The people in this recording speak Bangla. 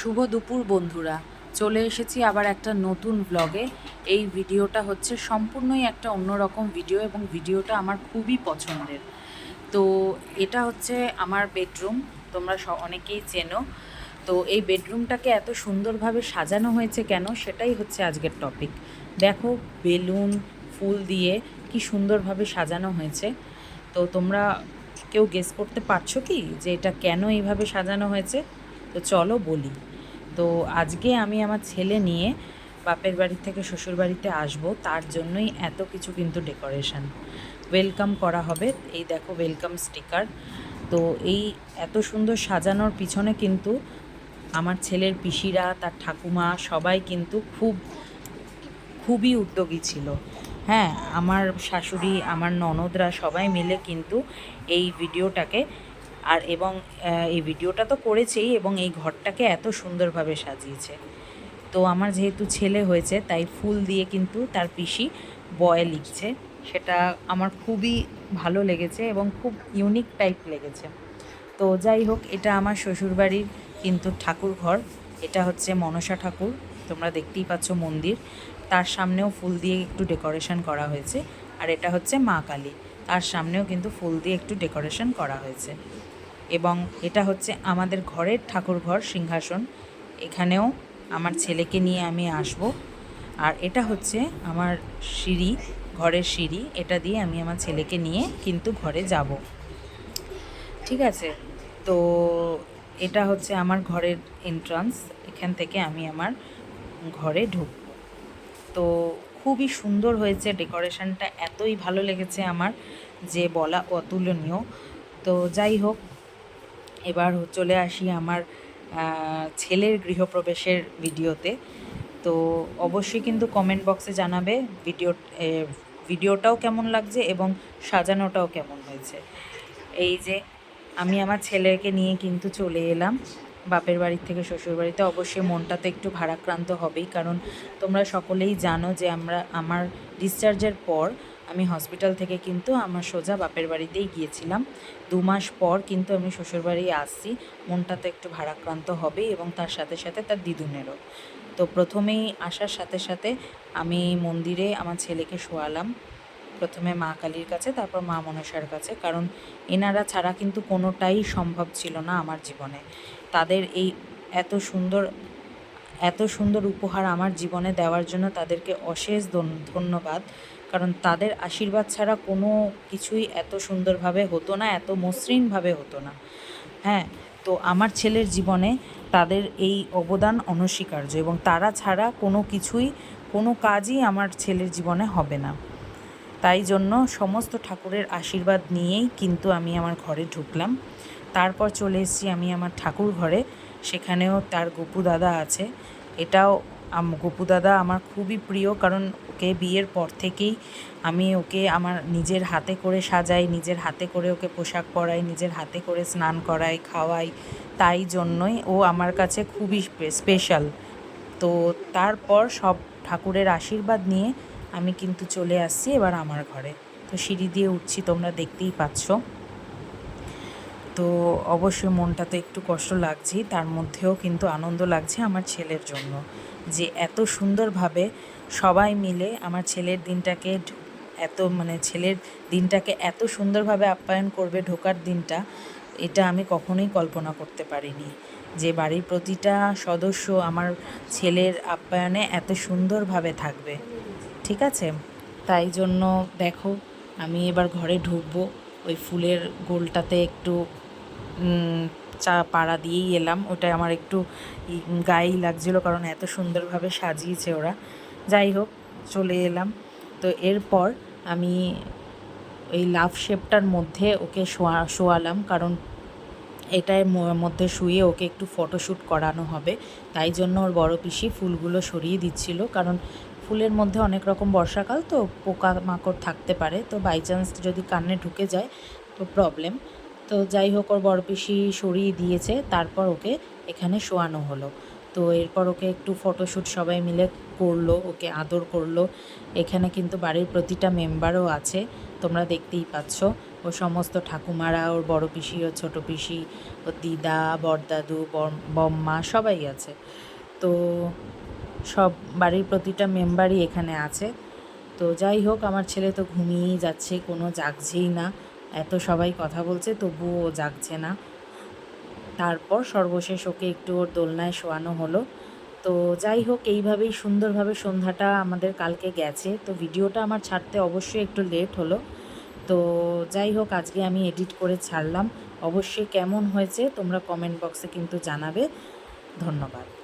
শুভ দুপুর, বন্ধুরা। চলে এসেছি আবার একটা নতুন ব্লগে এই ভিডিওটা হচ্ছে সম্পূর্ণই একটা অন্যরকম ভিডিও এবং ভিডিওটা আমার খুবই পছন্দের। তো এটা হচ্ছে আমার বেডরুম তোমরা অনেকেই চেনো। তো এই বেডরুমটাকে এত সুন্দরভাবে সাজানো হয়েছে কেন, সেটাই হচ্ছে আজকের টপিক দেখো, বেলুন, ফুল দিয়ে কি সুন্দরভাবে সাজানো হয়েছে। তো তোমরা কেউ গেস করতে পারছ কি যে এটা কেন এইভাবে সাজানো হয়েছে? তো চলো বলি। তো আজকে আমি আমার ছেলে নিয়ে বাপের বাড়ি থেকে শ্বশুর বাড়িতে আসব, তার জন্যই এত কিছু কিন্তু ডেকোরেশন। ওয়েলকাম করা হবে, এই দেখো ওয়েলকাম স্টিকার। তো এই এত সুন্দর সাজানোর পিছনে কিন্তু আমার ছেলের পিসিরা, তার ঠাকুমা সবাই কিন্তু খুব, খুবই উদ্যোগী ছিল। হ্যাঁ আমার শাশুড়ি, আমার ননদরা সবাই মিলে কিন্তু এই ভিডিওটাকে আর এবং এই ভিডিওটা তো করেছেই এবং এই ঘরটাকে এত সুন্দরভাবে সাজিয়েছে। তো আমার যেহেতু ছেলে হয়েছে, তাই ফুল দিয়ে কিন্তু তার পিসি বয় লিখছে। সেটা আমার খুবই ভালো লেগেছে এবং খুব ইউনিক টাইপ লেগেছে। তো যাই হোক, এটা আমার শ্বশুরবাড়ির কিন্তু ঠাকুর ঘর। এটা হচ্ছে মনসা ঠাকুর, তোমরা দেখতেই পাচ্ছ মন্দির। তার সামনেও ফুল দিয়ে একটু ডেকোরেশন করা হয়েছে। আর এটা হচ্ছে মা কালী। তার সামনেও কিন্তু ফুল দিয়ে একটু ডেকোরেশন করা হয়েছে। এবং এটা হচ্ছে আমাদের ঘরের ঠাকুর ঘর সিংহাসন। এখানেও আমার ছেলেকে নিয়ে আমি আসব। আর এটা হচ্ছে আমার সিঁড়ি, ঘরের সিঁড়ি। এটা দিয়ে আমি আমার ছেলেকে নিয়ে কিন্তু ঘরে যাব। ঠিক আছে? তো এটা হচ্ছে আমার ঘরের এন্ট্রান্স এখান থেকে আমি আমার ঘরে ঢুকব। তো খুবই সুন্দর হয়েছে ডেকোরেশনটা এতই ভালো লেগেছে আমার যে বলা অতুলনীয়। তো যাই হোক এবার চলে আসি আমার ছেলের গৃহপ্রবেশের ভিডিওতে। তো অবশ্যই কিন্তু কমেন্ট বক্সে জানাবে ভিডিও ভিডিওটাও কেমন লাগছে এবং সাজানোটাও কেমন হয়েছে। এই যে আমি আমার ছেলেকে নিয়ে কিন্তু চলে এলাম বাপের বাড়ি থেকে শ্বশুর বাড়িতে। অবশ্যই মনটা তো একটু ভারাক্রান্ত হবেই, কারণ তোমরা সকলেই জানো যে আমরা, আমার ডিসচার্জের পর আমি হসপিটাল থেকে কিন্তু আমার সোজা বাপের বাড়িতেই গিয়েছিলাম। দু মাস পর কিন্তু আমি শ্বশুরবাড়ি আসছি। মনটা তো একটু ভারাক্রান্ত হবেই এবং তার সাথে সাথে তার দিদুনেরও তো প্রথমেই আসার সাথে সাথে আমি মন্দিরে আমার ছেলেকে শোয়ালাম। প্রথমে মা কালীর কাছে, তারপর মা মনসার কাছে। কারণ এনারা ছাড়া কিন্তু কোনোটাই সম্ভব ছিল না আমার জীবনে। তাদের এই এত সুন্দর এত সুন্দর উপহার আমার জীবনে দেওয়ার জন্য তাদেরকে অশেষ ধন- ধন্যবাদ। কারণ তাদের আশীর্বাদ ছাড়া কোনো কিছুই এত সুন্দরভাবে হতো না, এত মসৃণভাবে হতো না। হ্যাঁ তো আমার ছেলের জীবনে তাদের এই অবদান অনস্বীকার্য এবং তারা ছাড়া কোনো কিছুই, কোনো কাজই আমার ছেলের জীবনে হবে না। তাই জন্য সমস্ত ঠাকুরের আশীর্বাদ নিয়েই কিন্তু আমি আমার ঘরে ঢুকলাম। তারপর চলে এসেছি আমি আমার ঠাকুর ঘরে সেখানেও তার গপু দাদা আছে। এটাও গপু দাদা আমার খুবই প্রিয় কারণ ওকে বিয়ের পর থেকেই আমি ওকে আমার নিজের হাতে করে সাজাই, নিজের হাতে করে ওকে পোশাক পরাই, নিজের হাতে করে স্নান করাই, খাওয়াই, তাই জন্যই ও আমার কাছে খুবই স্পেশাল। তো তারপর সব ঠাকুরের আশীর্বাদ নিয়ে আমি কিন্তু চলে আসছি এবার আমার ঘরে। তো সিঁড়ি দিয়ে উঠছি, তোমরা দেখতেই পাচ্ছ। তো অবশ্যই মনটা তো একটু কষ্ট লাগছেই তার মধ্যেও কিন্তু আনন্দ লাগছে আমার ছেলের জন্য। যে এত সুন্দরভাবে সবাই মিলে আমার ছেলের দিনটাকে এত মানে ছেলের দিনটাকে এত সুন্দরভাবে আপ্যায়ন করবে ঢোকার দিনটা, এটা আমি কখনোই কল্পনা করতে পারিনি। যে বাড়ির প্রতিটা সদস্য আমার ছেলের আপ্যায়নে এত সুন্দরভাবে থাকবে। ঠিক আছে? তাই জন্য দেখো, আমি এবার ঘরে ঢুকবো, ওই ফুলের গোলটাতে একটু চা পাড়া দিয়েই এলাম। ওটা আমার একটু গায়েই লাগছিল কারণ এত সুন্দরভাবে সাজিয়েছে ওরা। যাই হোক, চলে এলাম। তো এরপর আমি এই লাভ শেপটার মধ্যে ওকে শোয়া, শোয়ালাম কারণ এটার মধ্যে শুয়ে ওকে একটু ফটোশ্যুট করানো হবে। তাই জন্য ওর বড় পিসি ফুলগুলো সরিয়ে দিচ্ছিল কারণ ফুলের মধ্যে অনেক রকম বর্ষাকাল তো পোকা মাকড় থাকতে পারে। তো বাই চান্স যদি কানে ঢুকে যায়, তো প্রবলেম তো যাই হোক, ওর বড় পিসি সরিয়ে দিয়েছে। তারপর ওকে এখানে শোয়ানো হলো। তো এরপর ওকে একটু ফটোশ্যুট সবাই মিলে করল, ওকে আদর করল। এখানে কিন্তু বাড়ির প্রতিটা মেম্বারও আছে, তোমরা দেখতেই পাচ্ছ। ও সমস্ত ঠাকুমারা, ওর বড় পিসি ও ছোট পিসি ওর দিদা বরদাদু বর- বম্মা সবাই আছে। তো সব বাড়ির প্রতিটা মেম্বারই এখানে আছে। তো যাই হোক, আমার ছেলে তো ঘুমিয়েই যাচ্ছে, কোনো জাগছেই না। এত সবাই কথা বলছে, তবুও ও জাগছে না। তারপর সর্বশেষ ওকে একটু ওর দোলনায় শোয়ানো হলো। তো যাই হোক, এইভাবেই সুন্দরভাবে সন্ধ্যাটা আমাদের কালকে গেছে। তো ভিডিওটা আমার ছাড়তে অবশ্যই একটু লেট হলো। তো যাই হোক, আজকে আমি এডিট করে ছাড়লাম। অবশ্যই কেমন হয়েছে তোমরা কমেন্ট বক্সে কিন্তু জানাবে। ধন্যবাদ।